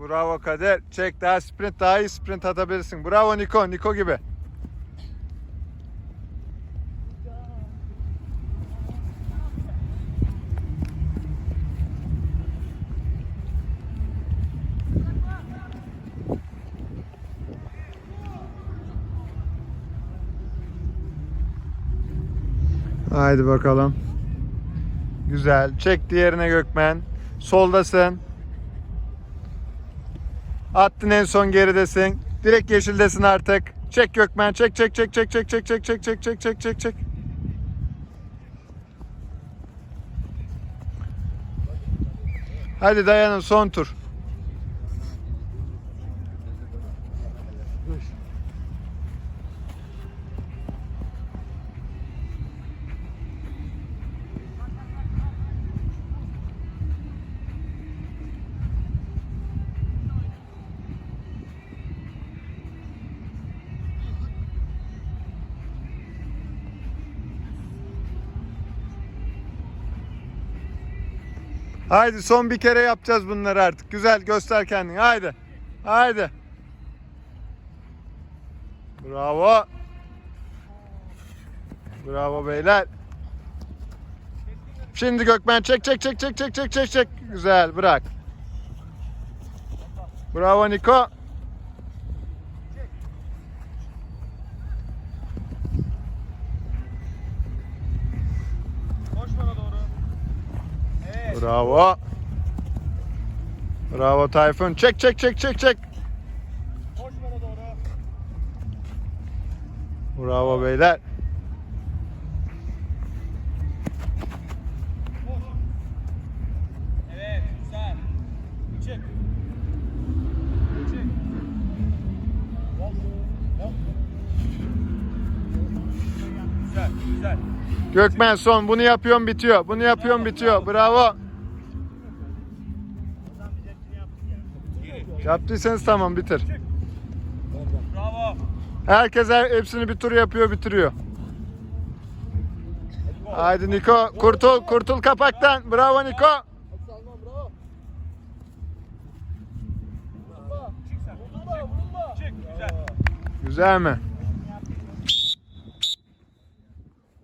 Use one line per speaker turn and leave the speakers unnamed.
Bravo Kader. Çek daha sprint daha iyi sprint atabilirsin. Bravo Niko. Niko gibi. Haydi bakalım. Güzel. Çek diğerine Gökmen. Soldasın. Attın en son geridesin. Direkt yeşildesin artık. Çek Gökmen. Çek çek çek çek çek çek çek çek çek çek çek çek çek. Hadi dayanın son tur. Haydi son bir kere yapacağız bunları artık. Güzel göster kendini. Haydi. Haydi. Bravo. Bravo beyler. Şimdi Gökmen çek çek çek çek çek çek çek çek. Güzel bırak. Bravo Niko. Bravo. Bravo Tayfun. Çek çek çek çek çek.
Koş bana doğru.
Bravo beyler.
Evet, güzel. Güzel.
Gökmen son. Bunu yapıyorum bitiyor. Bunu yapıyorum bitiyor. Bravo. Yaptıysanız tamam bitir.
Bravo.
Herkes her- hepsini bir tur yapıyor bitiriyor. Haydi Niko kurtul kurtul kapaktan. Bravo Niko. Güzel mi?